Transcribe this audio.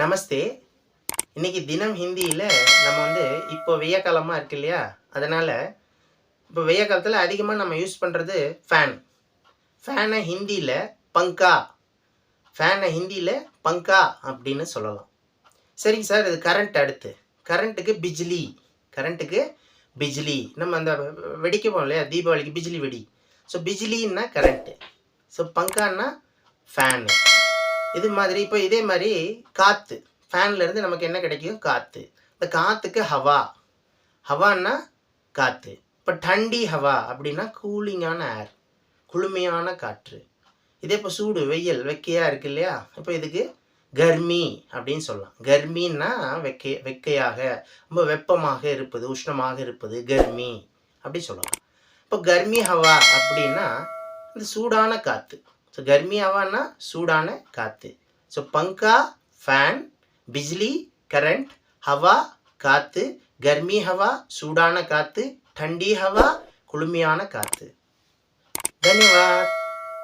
நமஸ்தே. இன்னைக்கு தினம் ஹிந்தியில் நம்ம வந்து இப்போ வெய்ய காலமாக இருக்கு இல்லையா? அதனால் இப்போ வெய்ய காலத்தில் அதிகமாக நம்ம யூஸ் பண்ணுறது ஃபேன் ஃபேனை ஹிந்தியில் பங்கா. ஃபேனை ஹிந்தியில் பங்கா அப்படின்னு சொல்லலாம். சரிங்க சார் இது கரண்ட் அடுத்து. கரண்ட்டுக்கு பிஜ்லி. கரண்ட்டுக்கு பிஜ்லி. நம்ம அந்த வெடிக்கப்போம் இல்லையா? தீபாவளிக்கு பிஜ்லி வெடி. ஸோ பிஜ்லின்னா கரண்ட்டு ஸோ பங்கான்னா ஃபேனு இது மாதிரி இப்போ இதே மாதிரி காற்று ஃபேன்லேருந்து நமக்கு என்ன கிடைக்கும்? காற்று இந்த காற்றுக்கு ஹவா. ஹவான்னா காற்று இப்போ டண்டி ஹவா அப்படின்னா கூலிங்கான ஏர் குளுமையான காற்று. இதே இப்போ சூடு வெயில் வெக்கையாக இருக்கு இல்லையா? இப்போ இதுக்கு கர்மி அப்படின்னு சொல்லலாம். கர்மின்னா வெக்கை வெக்கையாக ரொம்ப வெப்பமாக இருப்பது உஷ்ணமாக இருப்பது கர்மி அப்படி சொல்லலாம். இப்போ கர்மி ஹவா அப்படின்னா இந்த சூடான காற்று ஸோ கர்மி ஹவான்னா சூடான காற்று ஸோ பங்கா ஃபேன் பிஜ்லி கரண்ட் ஹவா காற்று கர்மி ஹவா சூடான காற்று டண்டி ஹவா குளுமையான காற்று தன்யவாத்